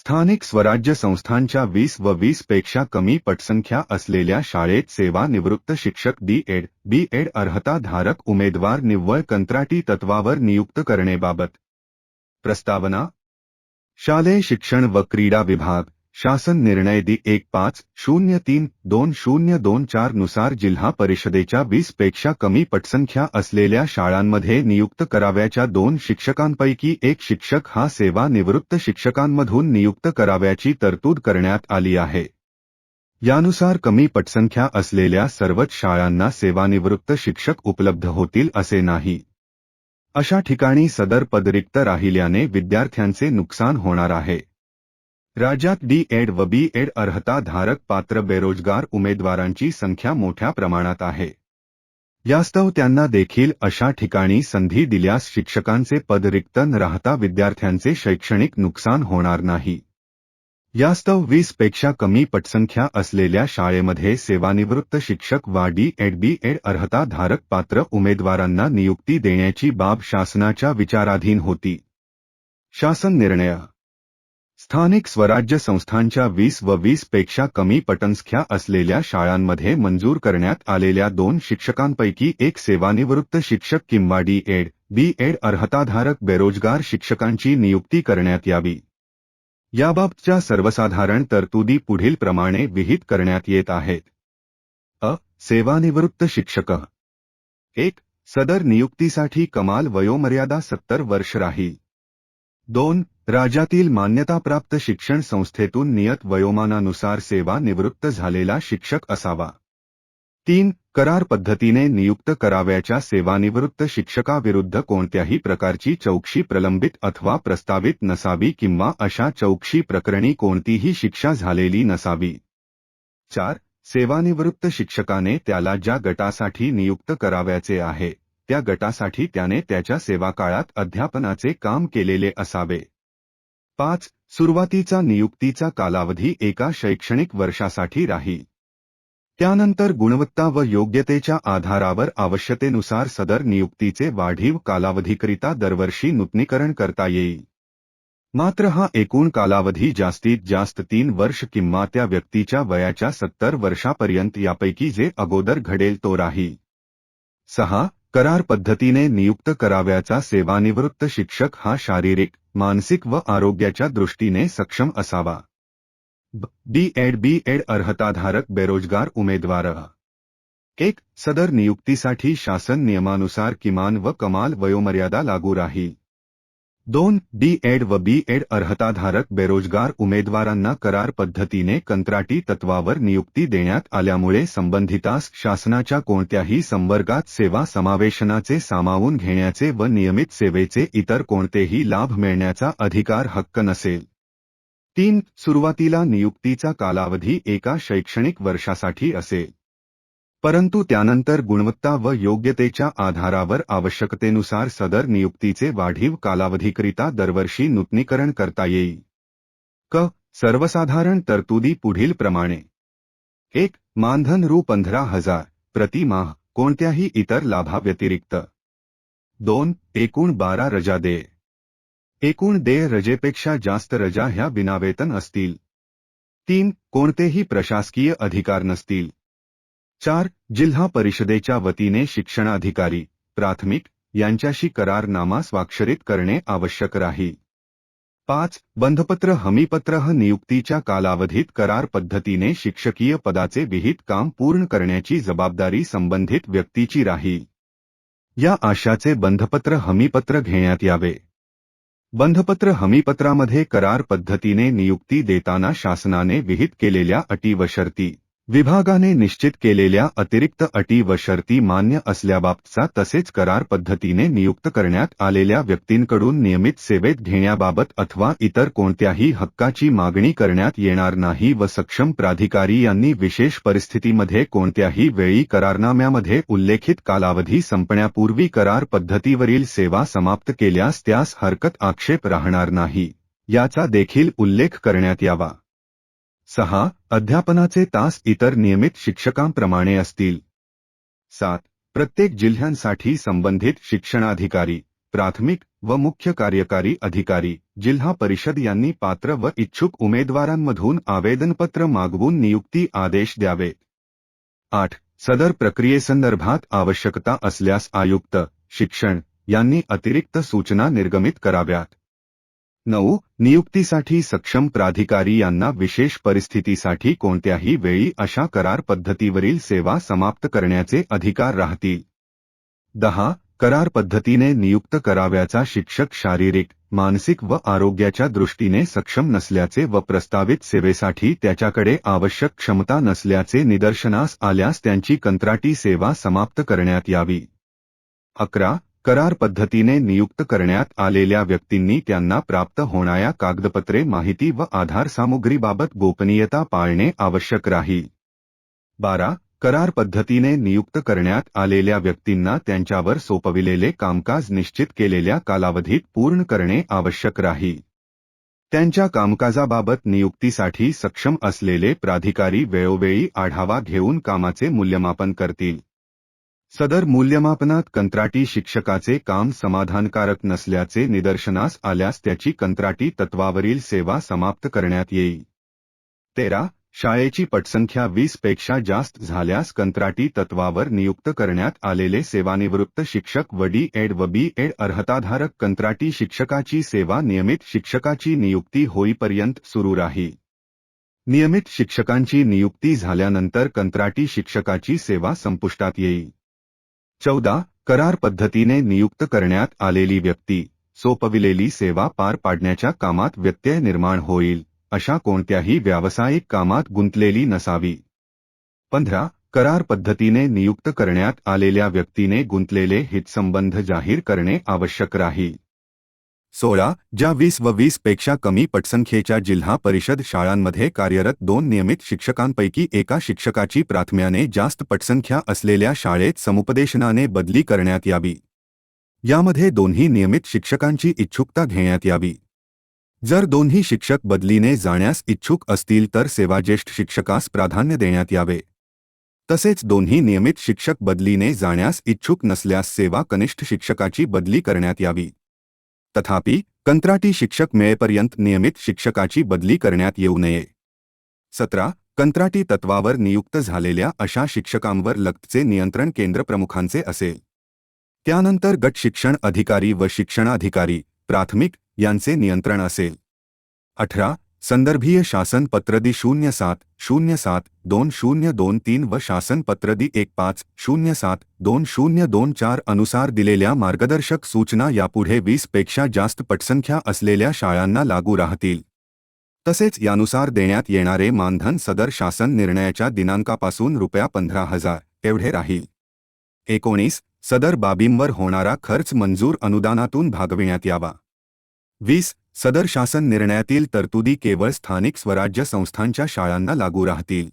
स्थानिक स्वराज्य संस्थांच्या वीस व वीसपेक्षा कमी पटसंख्या असलेल्या शाळेत सेवानिवृत्त शिक्षक डी एड बी एड अर्हताधारक उमेदवार निव्वळ कंत्राटी तत्वावर नियुक्त करणेबाबत प्रस्तावना. शालेय शिक्षण व क्रीडा विभाग. शासन निर्णय दि एक पाच शून्य तीन दोन शून्य दोन चारनुसार जिल्हा परिषदेच्या वीसपेक्षा कमी पटसंख्या असलेल्या शाळांमध्ये नियुक्त कराव्याच्या दोन शिक्षकांपैकी एक शिक्षक हा सेवानिवृत्त शिक्षकांमधून नियुक्त कराव्याची तरतूद करण्यात आली आहे. यानुसार कमी पटसंख्या असलेल्या सर्वच शाळांना सेवानिवृत्त शिक्षक उपलब्ध होतील असे नाही. अशा ठिकाणी सदर पद रिक्त राहिल्याने विद्यार्थ्यांचे नुकसान होणार आहे. राज्यात डी एड व बी एड अर्हताधारक पात्र बेरोजगार उमेदवारांची संख्या मोठ्या प्रमाणात आहे. यास्तव त्यांना देखील अशा ठिकाणी संधी दिल्यास शिक्षकांचे पद रिक्त न राहता विद्यार्थ्यांचे शैक्षणिक नुकसान होणार नाही. यास्तव वीसपेक्षा कमी पटसंख्या असलेल्या शाळेमध्ये सेवानिवृत्त शिक्षक वा डी एड बी एड अर्हताधारक पात्र उमेदवारांना नियुक्ती देण्याची बाब शासनाच्या विचाराधीन होती. शासन निर्णय स्थानिक स्वराज्य संस्थांच्या वीस व वीसपेक्षा कमी पटसंख्या असलेल्या शाळांमध्ये मंजूर करण्यात आलेल्या दोन शिक्षकांपैकी एक सेवानिवृत्त शिक्षक किंवा डी एड बी एड अर्हताधारक बेरोजगार शिक्षकांची नियुक्ती करण्यात यावी. याबाबतच्या सर्वसाधारण तरतुदी पुढील प्रमाणे विहित करण्यात येत आहेत. अ. सेवानिवृत्त शिक्षक. एक. सदर नियुक्तीसाठी कमाल वयोमर्यादा सत्तर वर्ष राहील. दोन राज्यातील मान्यताप्राप्त शिक्षण संस्थेतून नियत वयोमानानुसार सेवा निवृत्त झालेला शिक्षक असावा. तीन करार पद्धतीने नियुक्त कराव्याच्या सेवानिवृत्त शिक्षकाविरुद्ध कोणत्याही प्रकारची चौकशी प्रलंबित अथवा प्रस्तावित नसावी किंवा अशा चौकशी प्रकरणी कोणतीही शिक्षा झालेली नसावी. चार सेवानिवृत्त शिक्षकाने त्याला ज्या गटासाठी नियुक्त कराव्याचे आहे त्या गटासाठी त्याने त्याच्या सेवाकाळात अध्यापनाचे काम केलेले असावे. पाच. सुरुवातीचा नियुक्तीचा कालावधी एका शैक्षणिक वर्षासाठी राहील त्यानंतर गुणवत्ता व योग्यतेच्या आधारावर आवश्यकतेनुसार सदर नियुक्तीचे वाढीव कालावधीकरिता दरवर्षी नूतनीकरण करता येईल मात्र हा एकूण कालावधी जास्तीत जास्त तीन वर्ष किंवा त्या व्यक्तीच्या वयाच्या सत्तर वर्षापर्यंत यापैकी जे अगोदर घडेल तो राहील सहा. करार पद्धतीने नियुक्त कराव्याचा सेवानिवृत्त शिक्षक हा शारीरिक मानसिक व आरोग्याच्या दृष्टीने सक्षम असावा. बी एड बी एड अर्हताधारक बेरोजगार उमेदवार. एक सदर नियुक्तीसाठी शासन नियमानुसार किमान व कमाल वयोमर्यादा लागू राहील. दोन डी एड व बी एड अर्हताधारक बेरोजगार उमेदवारांना करार पद्धतीने कंत्राटी तत्वावर नियुक्ती देण्यात आल्यामुळे संबंधितास शासनाच्या कोणत्याही संवर्गात सेवा समावेशनाचे सामावून घेण्याचे व नियमित सेवेचे इतर कोणतेही लाभ मिळण्याचा अधिकार हक्क नसेल. तीन सुरुवातीला नियुक्तीचा कालावधी एका शैक्षणिक वर्षासाठी असेल. परंतु त्यानंतर गुणवत्ता व योग्यतेच्या आधारावर आवश्यकतेनुसार सदर नियुक्तीचे वाढीव कालावधीकरिता दरवर्षी नूतनीकरण करता येईल. क. सर्वसाधारण तरतुदी पुढील प्रमाणे. एक. मानधन रु. पंधरा हजार प्रतिमाह कोणत्याही इतर लाभाव्यतिरिक्त. दोन. एकूण बारा रजा दे. एकूण देय रजेपेक्षा जास्त रजा ह्या विनावेतन असतील. तीन. कोणतेही प्रशासकीय अधिकार नसतील. चार जिल्हा परिषदेच्या वतीने शिक्षणाधिकारी प्राथमिक यांच्याशी करारनामा स्वाक्षरित करणे आवश्यक राहील पाच बंधपत्र हमीपत्र नियुक्तीच्या कालावधीत करार पद्धतीने शिक्षकीय पदाचे विहित काम पूर्ण करण्याची जबाबदारी संबंधित व्यक्तीची राहील या आशाचे बंधपत्र हमीपत्र घेण्यात यावे. बंधपत्र हमीपत्रामध्ये करार पद्धतीने नियुक्ती देताना शासनाने विहित केलेल्या अटी व शर्ती विभागाने निश्चित केलेल्या अतिरिक्त अटी व शर्ती मान्य असल्याबाबतचा तसेच करार पद्धतीने नियुक्त करण्यात आलेल्या व्यक्तींकडून नियमित सेवेत घेण्याबाबत अथवा इतर कोणत्याही हक्काची मागणी करण्यात येणार नाही व सक्षम प्राधिकारी यांनी विशेष परिस्थितीमध्ये कोणत्याही वेळी करारनाम्यामध्ये उल्लेखित कालावधी संपण्यापूर्वी करार पद्धतीवरील सेवा समाप्त केल्यास त्यास हरकत आक्षेप राहणार नाही. याचा देखील उल्लेख करण्यात यावा. सहा अध्यापनाचे तास इतर नियमित शिक्षकांप्रमाणे असतील. सात प्रत्येक जिल्ह्यांसाठी संबंधित शिक्षणाधिकारी प्राथमिक व मुख्य कार्यकारी अधिकारी जिल्हा परिषद यांनी पात्र व इच्छुक उमेदवारांमधून आवेदनपत्र मागवून नियुक्ती आदेश द्यावे आठ सदर प्रक्रियेसंदर्भात आवश्यकता असल्यास आयुक्त शिक्षण यांनी अतिरिक्त सूचना निर्गमित कराव्यात. नऊ नियुक्तीसाठी सक्षम प्राधिकारी यांना विशेष परिस्थितीसाठी कोणत्याही वेळी अशा करार पद्धतीवरील सेवा समाप्त करण्याचे अधिकार राहतील. दहा करार पद्धतीने नियुक्त कराव्याचा शिक्षक शारीरिक मानसिक व आरोग्याच्या दृष्टीने सक्षम नसल्याचे व प्रस्तावित सेवेसाठी त्याच्याकडे आवश्यक क्षमता नसल्याचे निदर्शनास आल्यास त्यांची कंत्राटी सेवा समाप्त करण्यात यावी. अकरा करार पद्धतीने नियुक्त करण्यात आलेल्या व्यक्तींनी त्यांना प्राप्त होणाऱ्या कागदपत्रे माहिती व आधार सामुग्रीबाबत गोपनीयता पाळणे आवश्यक राहील बारा. करार पद्धतीने नियुक्त करण्यात आलेल्या व्यक्तींना त्यांच्यावर सोपविलेले कामकाज निश्चित केलेल्या कालावधीत पूर्ण करणे आवश्यक राहील त्यांच्या कामकाजाबाबत नियुक्तीसाठी सक्षम असलेले प्राधिकारी वेळोवेळी आढावा घेऊन कामाचे मूल्यमापन करतील. सदर मूल्यमापनात कंत्राटी शिक्षकाचे काम समाधानकारक नसल्याचे निदर्शनास आल्यास त्याची कंत्राटी तत्वावरील सेवा समाप्त करण्यात येईल. तेरा. शाळेची पटसंख्या वीसपेक्षा जास्त झाल्यास कंत्राटी तत्वावर नियुक्त करण्यात आलेले सेवानिवृत्त शिक्षक व डी. एड. व बी. एड. अर्हताधारक कंत्राटी शिक्षकाची सेवा नियमित शिक्षकाची नियुक्ती होईपर्यंत सुरू राहील नियमित शिक्षकांची नियुक्ती झाल्यानंतर कंत्राटी शिक्षकाची सेवा संपुष्टात येईल. चौदा करार पद्धतीने नियुक्त करण्यात आलेली व्यक्ती सोपविलेली सेवा पार पाडण्याच्या कामात व्यत्यय निर्माण होईल अशा कोणत्याही व्यावसायिक कामात गुंतलेली नसावी. पंधरा करार पद्धतीने नियुक्त करण्यात आलेल्या व्यक्तीने गुंतलेले हितसंबंध जाहीर करणे आवश्यक राहील. सोळा, ज्या वीस व वीस पेक्षा कमी पटसंख्येच्या जिल्हा परिषद शाळांमध्ये कार्यरत दोन नियमित शिक्षकांपैकी एका शिक्षकाची प्राथम्याने जास्त पटसंख्या असलेल्या शाळेत समुपदेशनाने बदली करण्यात यावी. यामध्ये दोन्ही नियमित शिक्षकांची इच्छुकता घेण्यात यावी. जर दोन्ही शिक्षक बदलीने जाण्यास इच्छुक असतील तर सेवाज्येष्ठ शिक्षकास प्राधान्य देण्यात यावे. तसेच दोन्ही नियमित शिक्षक बदलीने जाण्यास इच्छुक नसल्यास सेवा कनिष्ठ शिक्षकाची बदली करण्यात यावी. तथापि कंत्राटी शिक्षक मिळेपर्यंत नियमित शिक्षकाची बदली करण्यात येऊ नये. सतरा कंत्राटी तत्वावर नियुक्त झालेल्या अशा शिक्षकांवर लक्तचे नियंत्रण केंद्र प्रमुखांचे असेल. त्यानंतर गट शिक्षण अधिकारी व शिक्षणाधिकारी प्राथमिक यांचे नियंत्रण असेल. अठरा संदर्भीय शासन पत्रदी शून्य सात शून्य सात दोन शून्य दोन तीन व शासन पत्रदी एक पाच शून्य सात दोन शून्य दोन चार अनुसार दिलेल्या मार्गदर्शक सूचना यापुढे वीसपेक्षा जास्त पटसंख्या असलेल्या शाळांना लागू राहतील. तसेच यानुसार देण्यात येणारे मानधन सदर शासन निर्णयाच्या दिनांकापासून रुपया पंधरा हजार एवढे राहील. एकोणीस सदर बाबींवर होणारा खर्च मंजूर अनुदानातून भागविण्यात यावा. वीस सदर शासन निर्णयातील तरतुदी केवळ स्थानिक स्वराज्य संस्थांच्या शाळांना लागू राहतील.